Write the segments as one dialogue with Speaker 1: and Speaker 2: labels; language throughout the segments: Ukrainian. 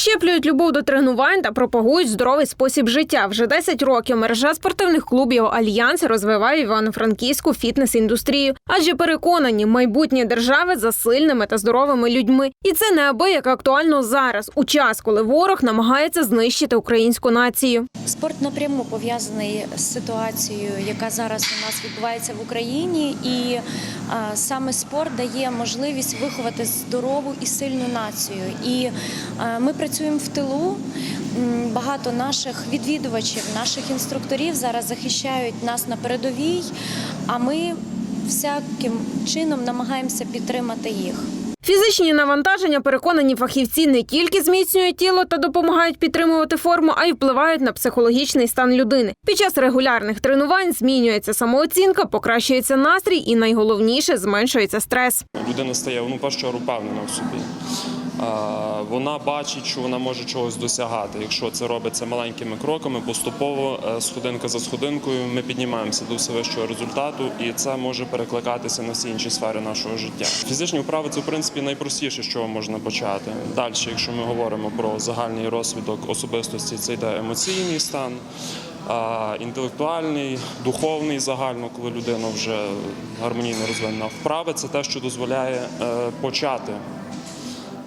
Speaker 1: Прищеплюють любов до тренувань та пропагують здоровий спосіб життя. Вже 10 років мережа спортивних клубів Альянс розвиває івано-франківську фітнес-індустрію, адже переконані, майбутнє держави за сильними та здоровими людьми. І це неабияк актуально зараз, у час, коли ворог намагається знищити українську націю.
Speaker 2: Спорт напряму пов'язаний з ситуацією, яка зараз у нас відбувається в Україні, і саме спорт дає можливість виховати здорову і сильну націю. І ми працюємо в тилу. Багато наших відвідувачів, наших інструкторів зараз захищають нас на передовій, а ми всяким чином намагаємося підтримати їх.
Speaker 1: Фізичні навантаження, переконані фахівці, не тільки зміцнюють тіло та допомагають підтримувати форму, а й впливають на психологічний стан людини. Під час регулярних тренувань змінюється самооцінка, покращується настрій і найголовніше зменшується стрес.
Speaker 3: Людина стає ну, чергу впевнена в собі. Вона бачить, що вона може чогось досягати. Якщо це робиться маленькими кроками, поступово, е, сходинка за сходинкою, ми піднімаємося до все вищого результату, і це може перекликатися на всі інші сфери нашого життя. Фізичні вправи це в принципі найпростіше, з чого можна почати. Далі, якщо ми говоримо про загальний розвиток особистості, це йде емоційний стан. Інтелектуальний, духовний загально, коли людина вже гармонійно розвинена. Вправи це те, що дозволяє е, почати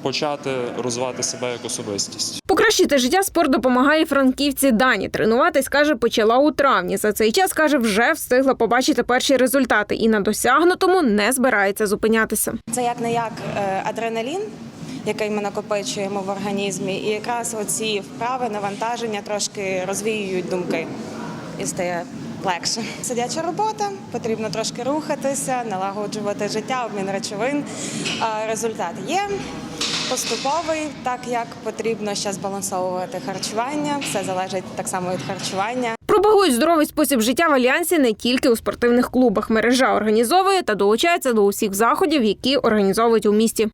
Speaker 3: почати розвивати себе як особистість.
Speaker 1: Покращити життя спорт допомагає франківці Дані. Тренуватись каже, почала у травні. За цей час каже, вже встигла побачити перші результати і на досягнутому не збирається зупинятися.
Speaker 4: Це як не як адреналін, який ми накопичуємо в організмі, і якраз оці вправи, навантаження трошки розвіюють думки і стає легше. Сидяча робота, потрібно трошки рухатися, налагоджувати життя, обмін речовин. А Результат є. Поступовий, так як потрібно ще збалансовувати харчування, все залежить так само від харчування.
Speaker 1: Пропагують здоровий спосіб життя в альянсі не тільки у спортивних клубах. Мережа організовує та долучається до усіх заходів, які організовують у місті.